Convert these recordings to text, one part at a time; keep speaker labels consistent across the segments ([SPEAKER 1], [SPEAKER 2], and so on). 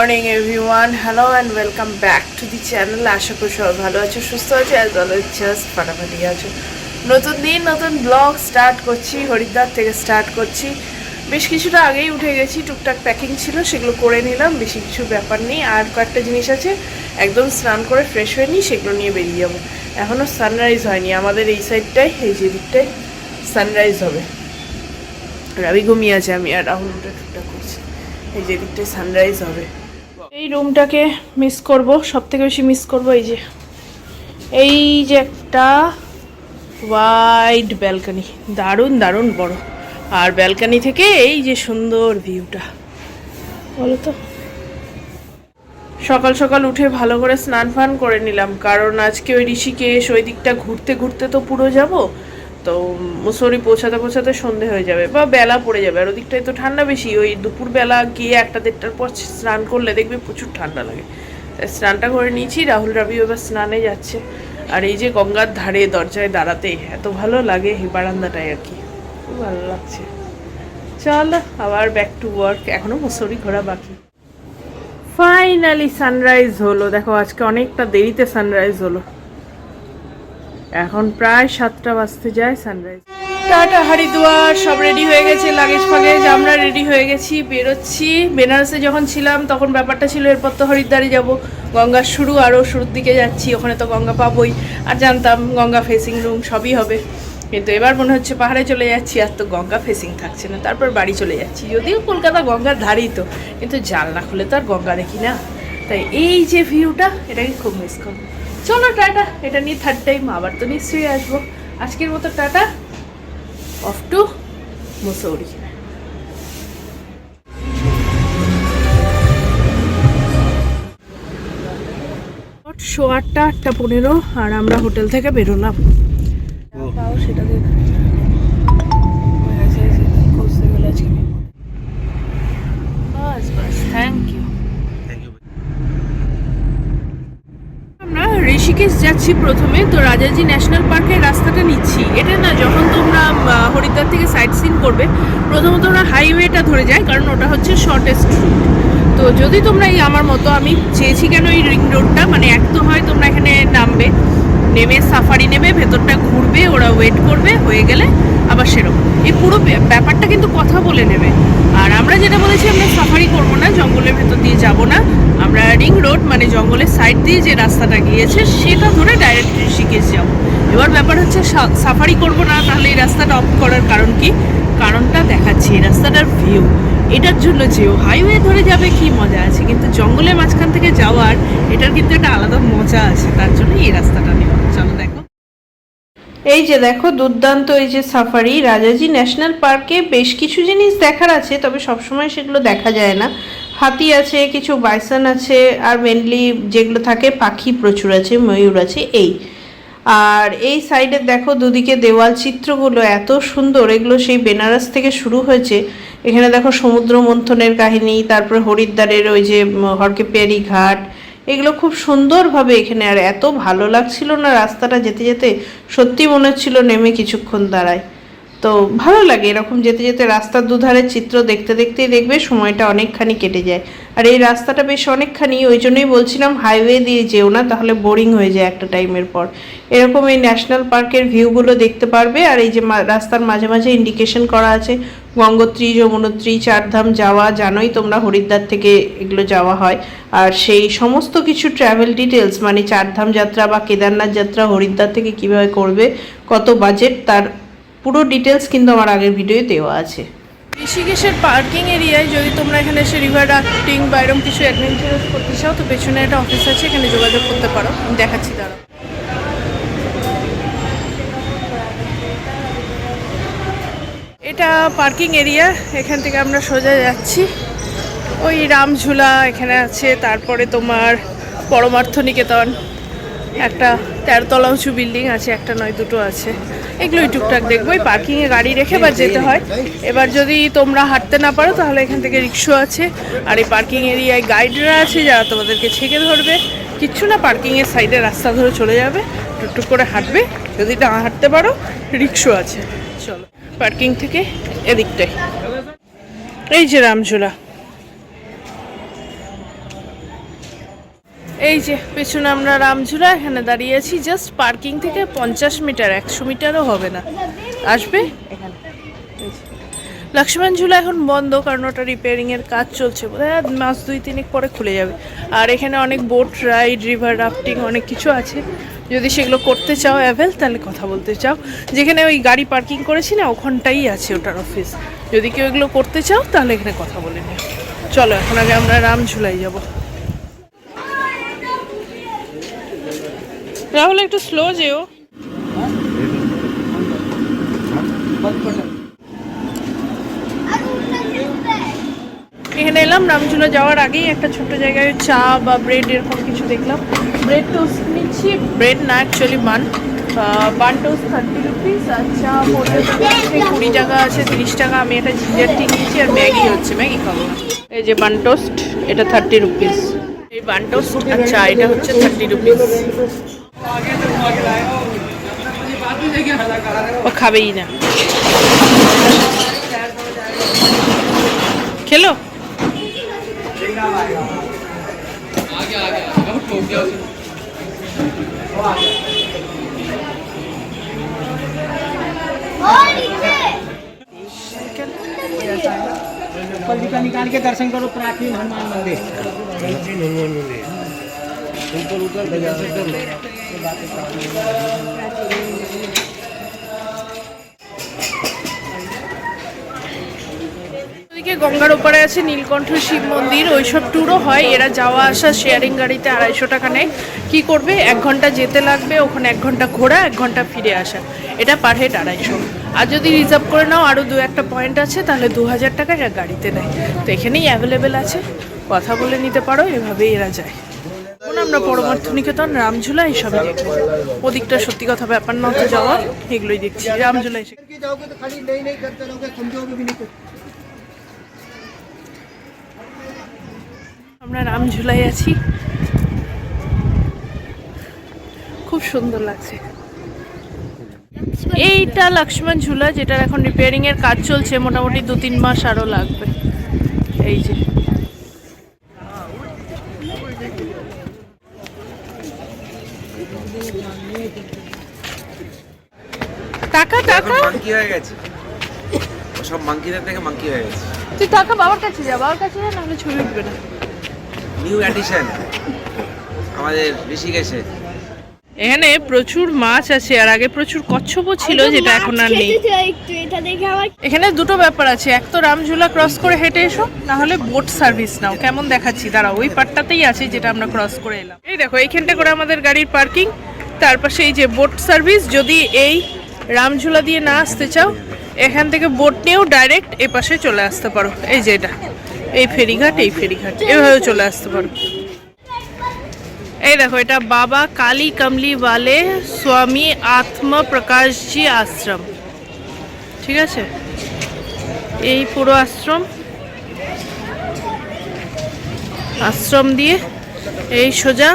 [SPEAKER 1] Morning, everyone. Hello and welcome back to the channel আশা করি সবাই ভালো আছো, সুস্থ আছো অ্যাজ ওয়েল জাস্ট ফাটাফাটি আছো। নতুন দিন, নতুন ব্লগ স্টার্ট করছি, হরিদ্বার থেকে স্টার্ট করছি। বেশ কিছুটা আগেই উঠে গেছি, টুকটাক প্যাকিং ছিল, সেগুলো করে নিলাম, বেশি কিছু ব্যাপার নেই। আর কয়েকটা জিনিস আছে, একদম স্নান করে ফ্রেশ হয়ে নিই, সেগুলো নিয়ে বেরিয়ে যাব। এখনও সানরাইজ হয়নি, আমাদের এই সাইডটাই এই যে দিকটায় সানরাইজ হবে। রবি ঘুমিয়ে আছে, আমি আর রাহুল উঠে টুকটাক করছি। এই যে দিকটায় সানরাইজ হবে। এই রুমটাকে মিস করব সব থেকে বেশি মিস করব এই যে। এই যে একটা ওয়াইড ব্যালকানি দারুণ দারুণ বড়। আর ব্যালকানি থেকে এই যে সুন্দর ভিউটা বলো তো সকাল সকাল উঠে ভালো করে স্নান ফান করে নিলাম, কারণ আজকে ওই ঋষিকেশ ওই দিকটা ঘুরতে ঘুরতে তো পুরো যাব। তো মুসৌরি পৌঁছাতে পৌঁছাতে সন্ধে হয়ে যাবে বা বেলা পড়ে যাবে। আর ওদিকটায় তো ঠান্ডা বেশি, ওই দুপুর বেলা গিয়ে একটা দেড়টার পর স্নান করলে দেখবে প্রচুর ঠান্ডা লাগে। তাই স্নানটা করে নিয়েছি, রাহুল রাবি এবার স্নানে যাচ্ছে। আর এই যে গঙ্গার ধারে দরজায় দাঁড়াতে এত ভালো লাগে বারান্দাটায় আর কি। খুব ভালো লাগছে। চল আবার ব্যাক টু ওয়ার্ক এখনও মুসৌরি ঘোরা বাকি। ফাইনালি সানরাইজ হলো। দেখো আজকে অনেকটা দেরিতে সানরাইজ হলো। এখন প্রায় সাতটা বাজতে যায় সানরাইজ টাটা হরিদ্বার সব রেডি হয়ে গেছে লাগেজ ফাগেজ, আমরা রেডি হয়ে গেছি, বেরোচ্ছি। বেনারসে যখন ছিলাম, তখন ব্যাপারটা ছিল, এরপর তো হরিদ্বারে যাব। গঙ্গার শুরু আরও শুরুর দিকে যাচ্ছি, ওখানে তো গঙ্গা পাবই। আর জানতাম, গঙ্গা ফেসিং রুম সবই হবে। কিন্তু এবার মনে হচ্ছে পাহাড়ে চলে যাচ্ছি, আর তো গঙ্গা ফেসিং থাকছে না, তারপর বাড়ি চলে যাচ্ছি। যদিও কলকাতা গঙ্গার ধারেই তো, কিন্তু জানলা খুলে তো আর গঙ্গা দেখি না। তাই এই যে ভিউটা এটাকে খুব মিস করব চলো টাটা এটা নিয়ে থার্ড টাইম আবার তো নিশ্চয়ই আসব। আজকের মতো tata off to Mussoorie so আটটা আটটা পনেরো আর আমরা হোটেল থেকে বেরোলাম। সেটা দেখ। যাচ্ছি প্রথমে, তো রাজাজি ন্যাশনাল পার্কের রাস্তাটা নিচ্ছি। এটা না যখন তোমরা হরিদ্বার থেকে সাইট সিন করবে, প্রথমত ওরা হাইওয়েটা ধরে যায়, কারণ ওটা হচ্ছে শর্টেস্ট রুট তো যদি তোমরা এই আমার মতো, আমি চেয়েছি কেন এই রিং রোডটা মানে এক তো হয় তোমরা এখানে নামবে, নেমে সাফারি নেবে, ভেতরটা ঘুরবে, ওরা ওয়েট করবে, হয়ে গেলে আবার সেরকম। এই পুরো ব্যাপ- ব্যাপারটা কিন্তু কথা বলে নেবে। আর আমরা যেটা বলেছি, আমরা সাফারি করব না, জঙ্গলের ভেতর দিয়ে যাব না। আমরা রিং রোড মানে জঙ্গলের সাইড দিয়ে যে রাস্তাটা গিয়েছে, সেটা ধরে ডাইরেক্ট ঋষিকেশ যাব। এবার ব্যাপার হচ্ছে সাফারি করব না, তাহলে এই রাস্তাটা অফ করার কারণ কি? কারণটা দেখাচ্ছি, এই রাস্তাটার ভিউ এটার জন্য যেও হাইওয়ে ধরে যাবে, কি মজা আছে। কিন্তু জঙ্গলের মাঝখান থেকে যাওয়ার, এটার কিন্তু একটা আলাদা মজা আছে। তার জন্য এই রাস্তাটা নেওয়া। চলো দেখো। এই যে দেখো দুর্দান্ত এই যে সাফারি রাজাজি ন্যাশনাল পার্কে বেশ কিছু জিনিস দেখার আছে তবে সবসময় সেগুলো দেখা যায় না। হাতি আছে কিছু বাইসন আছে আর মেনলি যেগুলো থাকে পাখি প্রচুর আছে ময়ূর আছে এই। আর এই সাইডে দেখো দুদিকে দেওয়াল চিত্রগুলো এত সুন্দর এগুলো সেই বেনারস থেকে শুরু হয়েছে। এখানে দেখো সমুদ্র মন্থনের কাহিনী তারপরে হরিদ্বারের ওই যে উম, হরকে পেয়ারি ঘাট এগুলো খুব সুন্দরভাবে এখানে, আর এত ভালো লাগছিল না রাস্তাটা যেতে যেতে। সত্যি মনে হচ্ছিল নেমে কিছুক্ষণ দাঁড়ায় তো ভালো লাগে এরকম যেতে যেতে রাস্তার দুধারের চিত্র দেখতে দেখতেই দেখবে সময়টা অনেকখানি কেটে যায়। আর এই রাস্তাটা বেশ অনেকখানি, ওই জন্যই বলছিলাম হাইওয়ে দিয়ে যেও না, তাহলে বোরিং হয়ে যায় একটা টাইমের পর। এরকম এই ন্যাশনাল পার্কের ভিউগুলো দেখতে পারবে, আর এই যে রাস্তার মাঝে মাঝে ইন্ডিকেশন করা আছে, গঙ্গোত্রী, যমুনোত্রী, চারধাম যাওয়া, জানোই তোমরা হরিদ্বার থেকে এগুলো যাওয়া হয়। আর সেই সমস্ত কিছু ট্রাভেল ডিটেলস মানে চারধাম যাত্রা বা কেদারনাথ যাত্রা হরিদ্বার থেকে কীভাবে করবে, কত বাজেট তার পুরো ডিটেলস কিন্তু আমার আগের ভিডিওয়ে দেওয়া আছে। ঋষিকেশের পার্কিং এরিয়ায় যদি তোমরা এখানে এসে রিভার রাফটিং বা এরকম কিছু অ্যাডভেঞ্চারাস করতে চাও, তো পেছনে একটা অফিস আছে, এখানে যোগাযোগ করতে পারো। দেখাচ্ছি, দাঁড়াও। এটা পার্কিং এরিয়া এখান থেকে আমরা সোজা যাচ্ছি। ওই রামঝুলা এখানে আছে, তারপরে তোমার পরমার্থ নিকেতন একটা তেরোতলা উঁচু বিল্ডিং আছে, একটা নয়, দুটো আছে। এগুলোই টুকটাক দেখব। এই পার্কিংয়ে গাড়ি রেখে বা যেতে হয়। এবার যদি তোমরা হাঁটতে না পারো, তাহলে এখান থেকে রিক্সা আছে। আর এই পার্কিং এরিয়ায় গাইডরা আছে, যারা তোমাদেরকে ছেঁকে ধরবে। কিচ্ছু না, পার্কিংয়ের সাইডে রাস্তা ধরে চলে যাবে। টুকটুক করে হাঁটবে। যদি না হাঁটতে পারো, রিক্সা আছে। চলো, পার্কিং থেকে এদিকটাই এই যে রামঝোলা। এই যে পেছনে আমরা রামঝুলা এখানে দাঁড়িয়ে আছি জাস্ট পার্কিং থেকে পঞ্চাশ মিটার একশো মিটারও হবে না। আসবে? এখানে। লক্ষ্মণ ঝুলা এখন বন্ধ কারণ ওটা রিপেয়ারিং এর কাজ চলছে বোধহয় মাস দুই তিনেক পরে খুলে যাবে। আর এখানে অনেক বোট রাইড রিভার রাফটিং অনেক কিছু আছে। যদি সেগুলো করতে চাও অ্যাভেল তাহলে কথা বলতে চাও। যেখানে ওই গাড়ি পার্কিং করেছি না ওখানটাই আছে ওটার অফিস যদি কেউ এগুলো করতে চাও তাহলে এখানে কথা বলে নিও। চলো এখন আগে আমরা রামঝুলাই যাব। রাহুল, একটু স্লো যেও। এখানে এলাম, রামঝুলা যাওয়ার আগেই একটা ছোট্ট জায়গায় চা বা ব্রেড এরকম কিছু দেখলাম। ব্রেড টোস্ট নিচ্ছি ব্রেড না actually bun bun toast thirty rupees আর চা পনেরো কুড়ি টাকা আছে, তিরিশ টাকা। আমি একটা জিঞ্জার টি নিয়েছি আর ম্যাগি হচ্ছে, ম্যাগি খাব। এই যে বান টোস্ট এটা থার্টি রুপিস এই বান টোস্ট আর চা, এটা হচ্ছে থার্টি রুপিস ও খাবেই না খেলো
[SPEAKER 2] पत्रिका निकाल के दर्शन करो प्राचीन हनुमान मंदिर
[SPEAKER 3] प्राचीन हनुमान मंदिर ऊपर उतर दर्शन कर लो
[SPEAKER 1] ওদিকে গঙ্গার ওপারে আছে নীলকণ্ঠ শিব মন্দির ওইসব ট্যুরও হয় এরা যাওয়া আসা শেয়ারিং গাড়িতে আড়াইশো টাকা নেয় কি করবে এক ঘন্টা যেতে লাগবে ওখানে এক ঘন্টা ঘোরা এক ঘন্টা ফিরে আসা এটা পার হেড আড়াইশো আর যদি রিজার্ভ করে নাও আরও দু একটা পয়েন্ট আছে তাহলে দু হাজার টাকা এরা গাড়িতে নেয় তো এখানেই অ্যাভেলেবেল আছে কথা বলে নিতে পারো এভাবেই এরা যায় এখন আমরা পরমার্থ নিকেতন রামঝুলা হিসাবে দেখব ওদিকটা সত্যি কথা ব্যাপার না তো যাওয়া এগুলোই দেখছি। রামঝুলা এসে আমরা রামঝুলায় আছি। খুব সুন্দর লাগছে। এইটা লক্ষ্মণ ঝুলা যেটার এখন রিপেয়ারিং এর কাজ চলছে মোটামুটি দু তিন মাস আরও লাগবে। এই যে।
[SPEAKER 4] হয়ে গেছে। সব মাঙ্কিদের থেকে মাঙ্কি হয়ে গেছে।
[SPEAKER 1] তুই টাকা বাবার কাছে যা বাবার কাছে যা নাহলে ছবি উঠবে না।
[SPEAKER 4] নিউ অ্যাডিশন আমাদের ঋষিকেশে।
[SPEAKER 1] এখানে প্রচুর মাছ আছে আর আগে প্রচুর কচ্ছপও ছিল যেটা এখন আর নেই।
[SPEAKER 5] একটু এটা দেখে আমার
[SPEAKER 1] এখানে দুটো ব্যাপার আছে এক তো রামঝুলা ক্রস করে হেঁটে এসো না হলে বোট সার্ভিস নাও। কেমন দেখাচ্ছি? দাঁড়াও ওই পার্টটাতেই আছে যেটা আমরা ক্রস করে এলাম। এই দেখো এইখানটা করে আমাদের গাড়ির পার্কিং তার পাশে এই যে বোট সার্ভিস যদি এই রামঝুলা দিয়ে না আসতে চাও, এখান থেকে বোট নিয়েও ডাইরেক্ট এ পাশে চলে আসতে পারো। এই যে এটা, এই ফেরিঘাট এই ফেরিঘাট এভাবেও চলে আসতে পারো। এই দেখো, এটা বাবা কালী কমলি ওয়ালে স্বামী আত্ম প্রকাশজি আশ্রম। ঠিক আছে? এই পুরো আশ্রম। আশ্রম দিয়ে এই সোজা,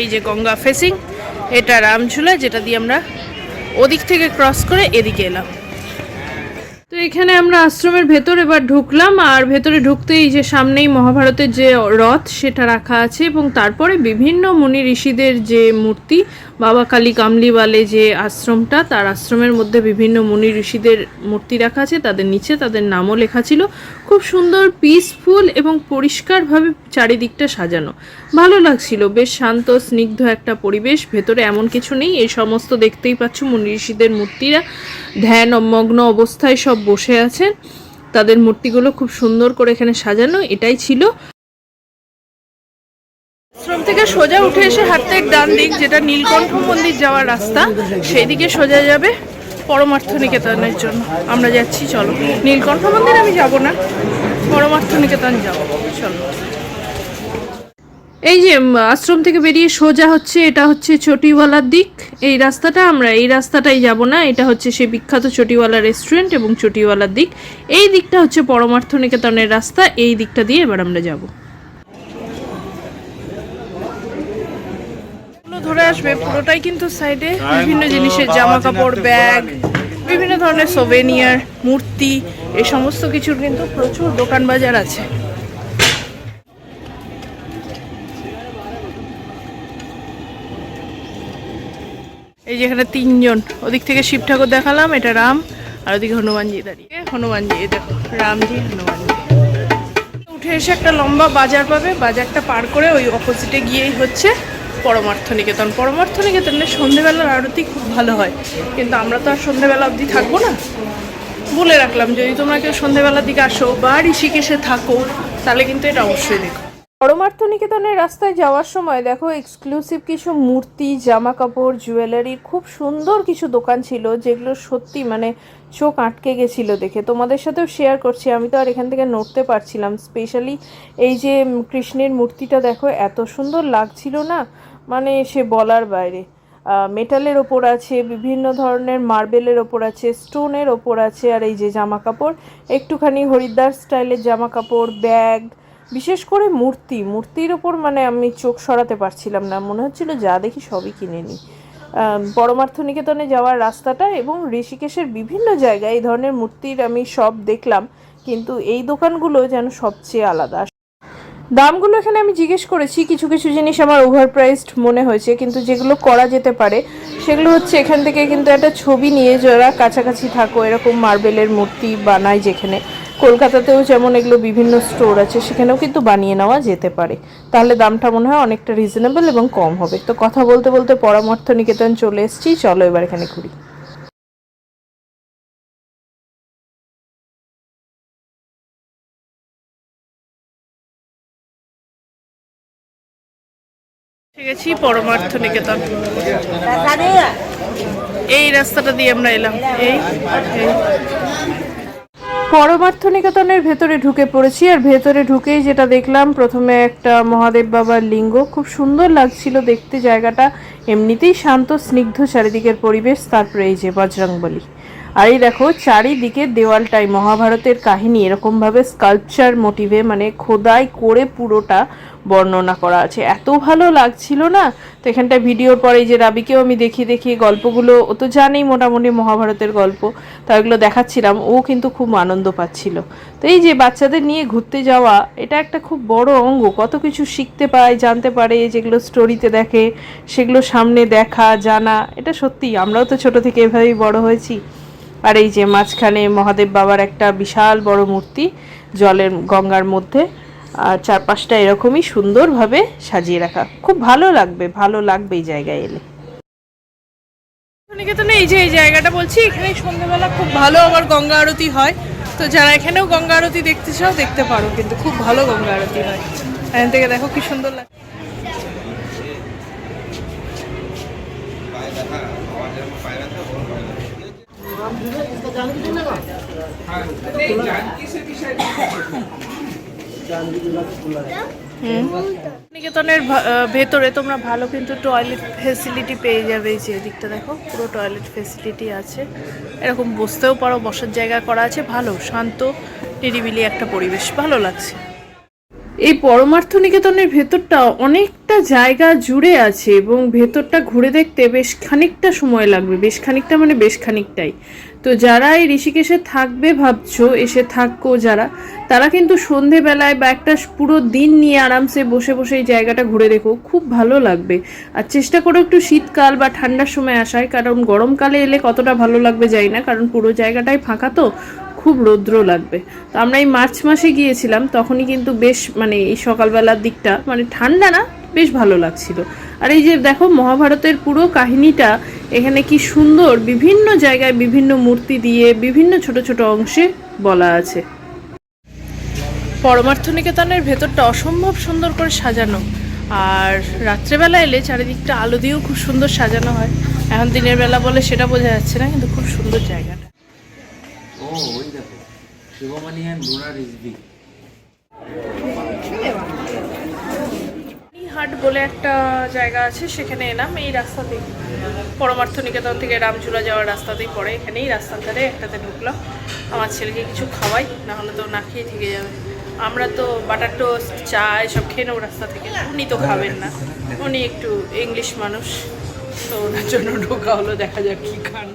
[SPEAKER 1] এই যে গঙ্গা ফেসিং এটা রামঝুলা, যেটা দিয়ে আমরা ওদিক থেকে ক্রস করে এদিকে এলাম। তো এখানে আমরা আশ্রমের ভেতর এবার ঢুকলাম, আর ভেতরে ঢুকতেই যে সামনেই মহাভারতের যে রথ সেটা রাখা আছে এবং তারপরে বিভিন্ন মুনি ঋষিদের যে মূর্তি, বাবা কালী কামলিওয়ালে যে আশ্রমটা, তার আশ্রমের মধ্যে বিভিন্ন মুনি ঋষিদের মূর্তি রাখা আছে, তাদের নিচে তাদের নামও লেখা ছিল। খুব সুন্দর পিসফুল এবং পরিষ্কারভাবে চারিদিকটা সাজানো। ভালো লাগছিল, বেশ শান্ত, স্নিগ্ধ একটা পরিবেশ, ভেতরে এমন কিছু নেই, এই সমস্ত দেখতেই পাচ্ছ মুনি ঋষিদের মূর্তিরা। ধ্যান মগ্ন অবস্থায় সব বসে আছেন। তাদের মূর্তিগুলো খুব সুন্দর করে এখানে সাজানো, এটাই ছিল। আশ্রম থেকে সোজা উঠে এসে হাতের ডান দিক, যেটা নীলকণ্ঠ মন্দির যাওয়ার রাস্তা সেই দিকে সোজা যাবে পরমার্থ নিকেতনের জন্য। আমরা যাচ্ছি, চলো। নীলকণ্ঠ মন্দির আমি যাব না পরমার্থ নিকেতন যাব। চলো। এই যে আশ্রম থেকে বেরিয়ে সোজা হচ্ছে এটা হচ্ছে চটিওয়ালার দিক। এই রাস্তাটা আমরা এই রাস্তাটাই যাব না এটা হচ্ছে সেই বিখ্যাত চটিওয়ালা রেস্টুরেন্ট এবং চটিওয়ালার দিক। এই দিকটা হচ্ছে পরমার্থ নিকেতনের রাস্তা এই দিকটা দিয়ে এবার আমরা যাব। ধরে আসবে পুরোটাই কিন্তু সাইডে বিভিন্ন জিনিসের জামা কাপড় ব্যাগ বিভিন্ন ধরনের সোভেনিয়ার মূর্তি এই সমস্ত কিছুর কিন্তু প্রচুর দোকান বাজার আছে। এই যে এখানে তিনজন। ওদিক থেকে শিব ঠাকুর দেখালাম, এটা রাম, আর ওদিকে হনুমানজি দাঁড়িয়ে। হনুমানজি দেখো, রামজি, হনুমানজি। উঠে এসে একটা লম্বা বাজার পাবে, বাজারটা পার করে ওই অপোজিটে গিয়েই হচ্ছে পরমার্থ নিকেতন পরমার্থ নিকেতনে সন্ধেবেলার আরতি খুব ভালো হয়, কিন্তু আমরা তো আর সন্ধেবেলা অবধি থাকব না। বলে রাখলাম, যদি তোমরা কেউ সন্ধেবেলার দিকে আসো বা ঋষিকেশে থাকো, তাহলে কিন্তু এটা অবশ্যই দেখো। পরমার্থ নিকেতনের রাস্তায় যাওয়ার সময় দেখো এক্সক্লুসিভ কিছু মূর্তি জামা কাপড় জুয়েলারির খুব সুন্দর কিছু দোকান ছিল যেগুলো সত্যি মানে চোখ আটকে গেছিল দেখে। তোমাদের সাথেও শেয়ার করছি, আমি তো আর এখান থেকে নড়তে পারছিলাম। স্পেশালি এই যে কৃষ্ণের মূর্তিটা দেখো, এত সুন্দর লাগছিল না? মানে সে বলার বাইরে। মেটালের ওপর আছে, বিভিন্ন ধরনের মার্বেলের ওপর আছে স্টোনের ওপর আছে, আর এই যে জামা কাপড় একটুখানি হরিদ্বার স্টাইলের জামা কাপড় ব্যাগ বিশেষ করে মূর্তি, মূর্তির ওপর মানে আমি চোখ সরাতে পারছিলাম না। মনে হচ্ছিল যা দেখি সবই কিনে নিই। পরমার্থ নিকেতনে যাওয়ার রাস্তাটা এবং ঋষিকেশের বিভিন্ন জায়গায় এই ধরনের মূর্তির আমি সব দেখলাম, কিন্তু এই দোকানগুলো যেন সবচেয়ে আলাদা। দামগুলো এখানে আমি জিজ্ঞেস করেছি, কিছু কিছু জিনিস আমার ওভার প্রাইসড মনে হয়েছে, কিন্তু যেগুলো করা যেতে পারে, সেগুলো হচ্ছে এখান থেকে কিন্তু একটা ছবি নিয়ে যারা কাছাকাছি থাকো, এরকম মার্বেলের মূর্তি বানায় যেখানে। কলকাতাতেও যেমন এগুলো বিভিন্ন স্টোর আছে সেখানেও কিন্তু বানিয়ে নেওয়া যেতে পারে। তাহলে দামটা মনে হয় অনেকটা রিজনেবল এবং কম হবে। তো কথা বলতে বলতে পরামর্থ নিকেতন চলে এসেছি চলো এবার এখানে ঘুরি। ঠিক আছে পরমার্থ নিকেতন এই রাস্তাটা দিয়ে আমরা এলাম। এই এই। পরমার্থ নিকেতনের ভেতরে ঢুকে পড়েছি, আর ভেতরে ঢুকেই যেটা দেখলাম, প্রথমে একটা মহাদেব বাবার লিঙ্গ। খুব সুন্দর লাগছিল দেখতে জায়গাটা। এমনিতেই শান্ত, স্নিগ্ধ চারিদিকের পরিবেশ, তারপরে এই যে বজরংবলী। আর এই দেখো, চারিদিকে দেওয়ালটাই মহাভারতের কাহিনী। এরকমভাবে স্কাল্পচার মোটিভে মানে খোদাই করে পুরোটা বর্ণনা করা আছে। এত ভালো লাগছিল না? তো এখানটা ভিডিওর পরে যে রাবিকেও আমি দেখি দেখি গল্পগুলো, ও তো জানেই মোটামুটি মহাভারতের গল্প। তা এগুলো দেখাচ্ছিলাম, ও কিন্তু খুব আনন্দ পাচ্ছিল। তো এই যে বাচ্চাদের নিয়ে ঘুরতে যাওয়া, এটা একটা খুব বড় অঙ্গ। কত কিছু শিখতে পায়, জানতে পারে, যেগুলো স্টোরিতে দেখে, সেগুলো সামনে দেখা, জানা, এটা সত্যি আমরাও তো ছোট থেকে এভাবেই বড় হয়েছি। আর এই যে মাঝখানে মহাদেব বাবার একটা বিশাল বড় মূর্তি জলের গঙ্গার মধ্যে, আর চারপাশটা এরকমই সুন্দরভাবে সাজিয়ে রাখা। খুব ভালো লাগবে ভালো লাগবে এই জায়গায় এলে। নিকেতনে এই যে এই জায়গাটা বলছি, এখানে সন্ধ্যাবেলা খুব ভালো আবার গঙ্গা আরতি হয়। তো যারা এখানেও গঙ্গা আরতি দেখতে চাও, দেখতে পারো, কিন্তু খুব ভালো গঙ্গা আরতি হয়। এখান থেকে দেখো কি সুন্দর লাগে নিকেতনের ভেতরে তোমরা ভালো কিন্তু টয়লেট ফেসিলিটি পেয়ে যাবে এই যে এদিকটা দেখো, পুরো টয়লেট ফেসিলিটি আছে। এরকম বসতেও পারো, বসার জায়গা করা আছে, ভালো, শান্ত, নিরিবিলি একটা পরিবেশ, ভালো লাগছে। এই পরমার্থ নিকেতনের ভেতরটা অনেকটা জায়গা জুড়ে আছে এবং ভেতরটা ঘুরে দেখতে বেশ খানিকটা সময় লাগবে, বেশ খানিকটা মানে বেশ খানিকটাই। তো যারা এই ঋষিকেশে থাকবে ভাবছ, এসে থাকো যারা, তারা কিন্তু সন্ধেবেলায় বা একটা পুরো দিন নিয়ে আরামসে বসে বসে এই জায়গাটা ঘুরে দেখো, খুব ভালো লাগবে। আর চেষ্টা করো একটু শীতকাল বা ঠান্ডার সময় আসায় কারণ গরমকালে এলে কতটা ভালো লাগবে যাই না, কারণ পুরো জায়গাটাই ফাঁকা তো খুব রৌদ্র লাগবে। তো আমরা এই মার্চ মাসে গিয়েছিলাম, তখনই কিন্তু বেশ মানে এই সকালবেলার দিকটা মানে ঠান্ডা না, বেশ ভালো লাগছিল। আর এই যে দেখো মহাভারতের পুরো কাহিনীটা, এখানে কি সুন্দর বিভিন্ন জায়গায় বিভিন্ন মূর্তি দিয়ে বিভিন্ন ছোট ছোট অংশে বলা আছে। পরমার্থ নিকেতনের ভেতরটা অসম্ভব সুন্দর করে সাজানো। আর রাত্রেবেলা এলে চারিদিকটা আলো দিয়েও খুব সুন্দর সাজানো হয়। এখন দিনের বেলা বলে সেটা বোঝা যাচ্ছে না, কিন্তু খুব সুন্দর জায়গাটা। হাট বলে একটা জায়গা আছে, সেখানে এলাম। এই রাস্তাতেই পরমার্থ নিকেতন থেকে রামচূড়া যাওয়ার রাস্তাতেই পড়ে। এখানেই রাস্তার ধারে একটাতে ঢুকলাম। আমার ছেলেকে কিছু খাওয়াই না হলে তো না খেয়ে থেকে যাবে। আমরা তো বাটার টোস্ট, চা, এসব খেয়ে নেব রাস্তা থেকে। উনি তো খাবেন না। উনি একটু ইংলিশ মানুষ, তো ওনার জন্য ঢোকা হলো, দেখা যাক কি খান।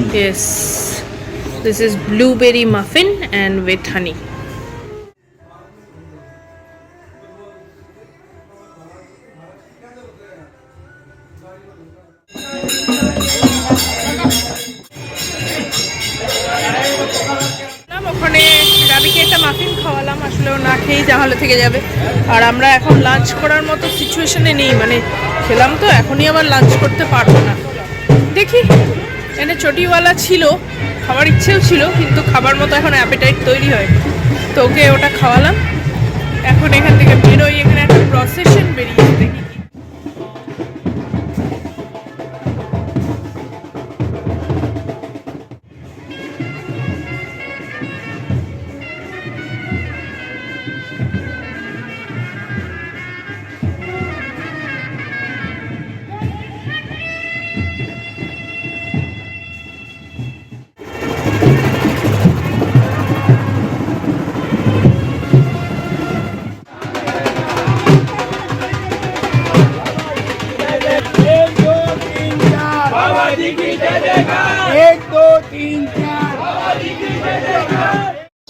[SPEAKER 4] Honey.
[SPEAKER 1] Yes. This is blueberry muffin and with honey. ওখানে রাবিকে একটা মাফিন খাওয়ালাম আসলে ও না খেয়েই তাহলে থেকে যাবে আর আমরা এখন লাঞ্চ করার মতো সিচুয়েশনে নেই মানে খেলাম তো এখনই আবার লাঞ্চ করতে পারব চটিওয়ালা ছিল খাবার ইচ্ছেও ছিল, কিন্তু খাবার মতো এখন অ্যাপেটাইট তৈরি হয়। তো ওকে ওটা খাওয়ালাম। এখন এখান থেকে বেরোই, এখানে একটা প্রসেশন বেরিয়েছে দেখি।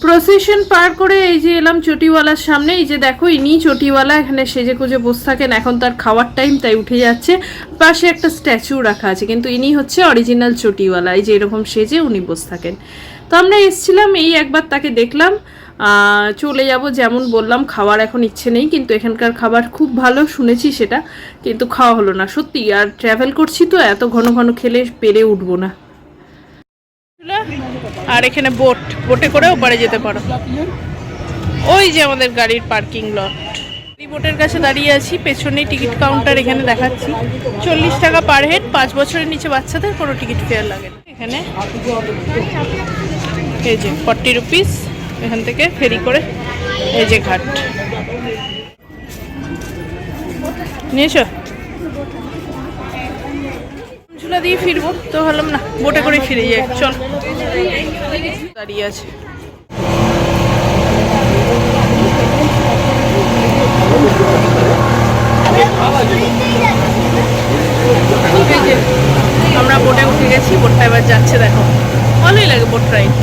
[SPEAKER 1] প্রসেশন পার করে এই যে এলাম চটিওয়ালার সামনে, এই যে দেখো ইনি চটিওয়ালা, এখানে সেজে কুজে বসে থাকেন, এখন তার খাওয়ার টাইম তাই উঠে যাচ্ছে। পাশে একটা স্ট্যাচু রাখা আছে, কিন্তু ইনি হচ্ছে অরিজিনাল চটিওয়ালা, এই যে এরকম সেজে উনি বসে থাকেন। তো আমরা এসছিলাম, এই একবার তাকে দেখলাম চলে যাব, যেমন বললাম, খাওয়ার এখন ইচ্ছে নেই, কিন্তু এখানকার খাবার খুব ভালো, শুনেছি সেটা, কিন্তু খাওয়া হলো না। সত্যি, আর ট্রাভেল করছি তো, এত ঘন ঘন খেলে পেরে উঠবো না। আর এখানে বোট, বোটে করে ওপারে যেতে পারো। ওই যে আমাদের গাড়ির পার্কিং লট। বোটের কাছে দাঁড়িয়ে আছি পেছনে টিকিট কাউন্টার এখানে দেখাচ্ছি। চল্লিশ টাকা পার হেড, পাঁচ বছরের নিচে বাচ্চাদের, কোনো টিকিট ফেয়ার লাগে এখানে এই যে ফর্টি রুপিস এখান থেকে ফেরি করে এই যে ঘাট। নিয়েছো ঝুলা দিয়ে ফিরবো। তো ভাবলাম না, বোটে করে ফিরে যাই। চল। দাঁড়িয়ে আছে। আমরা বোটে উঠে গেছি, বোটটা এবার যাচ্ছে, দেখো। ভালোই লাগে বোট রাইড।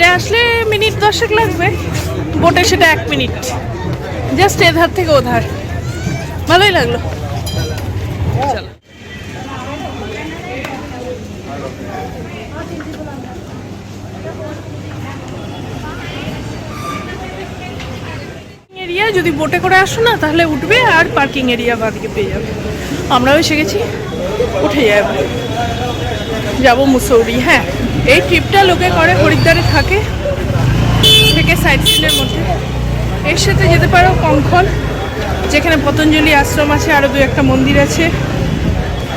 [SPEAKER 1] হেঁটে আসলে মিনিট দশেক লাগবে। বোটে সেটা এক মিনিট। জাস্ট এধার থেকে ওধার। ভালোই লাগল। এরিয়া যদি বোটে করে আসো না, তাহলে উঠবে আর পার্কিং এরিয়া বাদিকে পেয়ে যাবে। আমরাও এসে গেছি। উঠে যাবে। যাব মুসৌরি হ্যাঁ। এই ট্রিপটা লোকে করে হরিদ্বারে থাকে, থেকে সাইড সিনের মধ্যে। এর সাথে যেতে পারো কঙ্কন, যেখানে পতঞ্জলি আশ্রম আছে আরও দু একটা মন্দির আছে।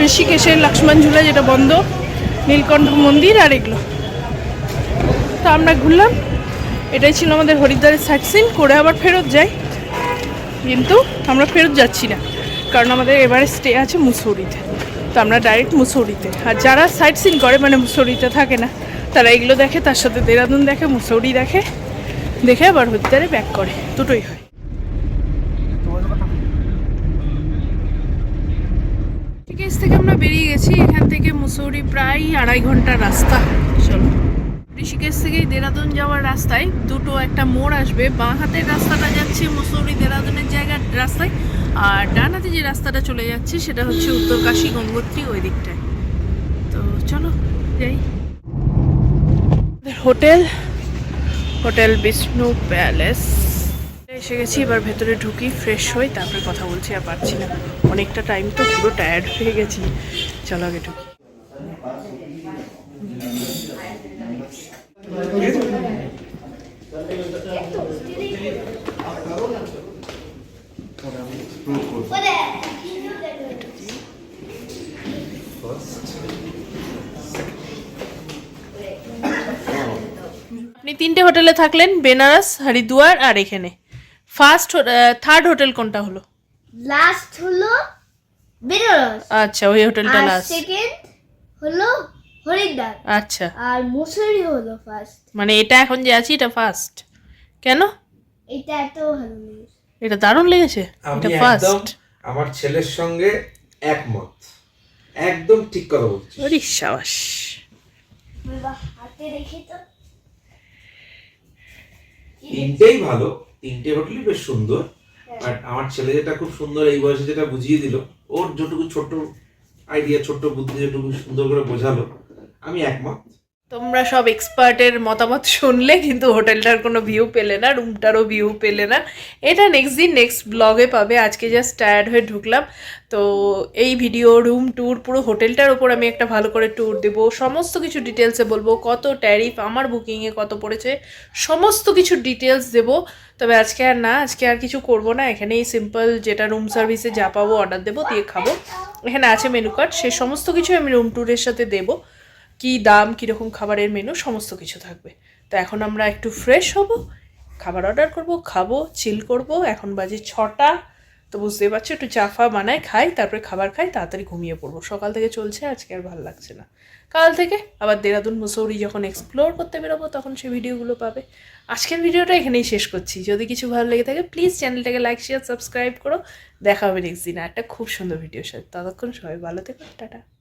[SPEAKER 1] ঋষিকেশের লক্ষ্মণ ঝুলা যেটা বন্ধ, নীলকণ্ঠ মন্দির আর এগুলো। তো আমরা ঘুরলাম, এটাই ছিল আমাদের হরিদ্বারের সাইড সিন করে আবার ফেরত যাই। কিন্তু আমরা ফেরত যাচ্ছি না, কারণ আমাদের এবারে স্টে আছে মুসৌরিতে। তো আমরা ডাইরেক্ট মুসৌরিতে। আর যারা সাইট সিন করে মানে মুসৌরিতে থাকে না, তারা এগুলো দেখে, তার সাথে দেরাদুন দেখে, মুসৌরি দেখে দেখে আবার হরিদ্বারে ব্যাক করে। দুটোই হয়। থেকে আমরা বেরিয়ে গেছি। এখান থেকে মুসৌরি প্রায় আড়াই ঘণ্টা রাস্তা। চলো। ঋষিকেশ থেকে দেরাদুন যাওয়ার রাস্তায় দুটো একটা মোড় আসবে। বাঁ হাতের রাস্তাটা যাচ্ছে মুসৌরি দেরাদুনের জায়গার রাস্তায়। আর ডানাতে যে রাস্তাটা চলে যাচ্ছে, সেটা হচ্ছে উত্তরকাশী গঙ্গোত্রী ওই দিকটায়। তো চলো, যাই। Hotel hotel Vishnu palace. এসে গেছি, এবার ভেতরে ঢুকি, ফ্রেশ হই, তারপরে কথা বলছি আর পারছি না। অনেকটা টাইম তো পুরো টায়ার্ড হয়ে গেছি। চলো আগে ঢুকি। আপনি তিনটে হোটেলে থাকলেন বেনারস হরিদ্বার আর এখানে। ফার্স্ট থার্ড হোটেল কোনটা হলো?
[SPEAKER 5] লাস্ট হলো বেনারস।
[SPEAKER 1] আচ্ছা ওই হোটেলটা লাস্ট
[SPEAKER 5] সেকেন্ড হলো হরিদ্বার।
[SPEAKER 1] আচ্ছা।
[SPEAKER 5] আর মুসুরি হলো ফার্স্ট
[SPEAKER 1] মানে এটা এখন যে আছি এটা ফার্স্ট কেন?
[SPEAKER 5] এটা এত ভালো
[SPEAKER 1] এটা দারুণ লেগেছে। এটা ফার্স্ট
[SPEAKER 4] আমার ছেলের সঙ্গে একমত। একদম ঠিক কথা বলছি
[SPEAKER 1] ওরে সাবাস।
[SPEAKER 4] তিনটেই ভালো। তিনটে হোটেলই বেশ সুন্দর। বাট আমার ছেলে যেটা খুব সুন্দর এই বয়সে যেটা বুঝিয়ে দিল ওর যেটুকু ছোট আইডিয়া ছোট্ট বুদ্ধি যেটুকু সুন্দর করে বোঝালো আমি একমত।
[SPEAKER 1] তোমরা সব এক্সপার্টের মতামত শুনলে, কিন্তু হোটেলটার কোনো ভিউ পেলে না রুমটারও ভিউ পেলে না। এটা নেক্সট দিন নেক্সট ব্লগে পাবে। আজকে জাস্ট টায়ার্ড হয়ে ঢুকলাম। তো এই ভিডিও রুম ট্যুর পুরো হোটেলটার ওপর আমি একটা ভালো করে ট্যুর দেবো। সমস্ত কিছু ডিটেলসে বলব। কত ট্যারিফ আমার বুকিংয়ে কত পড়েছে, সমস্ত কিছু ডিটেলস দেবো। তবে আজকে আর না, আজকে আর কিছু করব না। এখানেই সিম্পল যেটা রুম সার্ভিসে যা পাবো অর্ডার দেবো, দিয়ে খাব। এখানে আছে মেনু কার্ড সে সমস্ত কিছু আমি রুম ট্যুরের সাথে দেবো। কি দাম কীরকম খাবারের মেনু সমস্ত কিছু থাকবে। তো এখন আমরা একটু ফ্রেশ হব, খাবার অর্ডার করব, খাব চিল করব। এখন বাজে ছটা, তো বুঝতেই পারছ, একটু চা ফা বানাই খাই, তারপরে খাবার খাই, তাড়াতাড়ি ঘুমিয়ে পড়ব। সকাল থেকে চলছে, আজকে আর ভালো লাগছে না। কাল থেকে আবার দেরাদুন, মুসৌরি যখন এক্সপ্লোর করতে বেরোবো, তখন সেই ভিডিওগুলো পাবে। আজকের ভিডিওটা এখানেই শেষ করছি। যদি কিছু ভালো লেগে থাকে প্লিজ চ্যানেলটাকে লাইক শেয়ার সাবস্ক্রাইব করো। দেখা হবে নেক্সট দিন। একটা খুব সুন্দর ভিডিওর সাথে। ততক্ষণ সবাই ভালো থেকো। টাটা।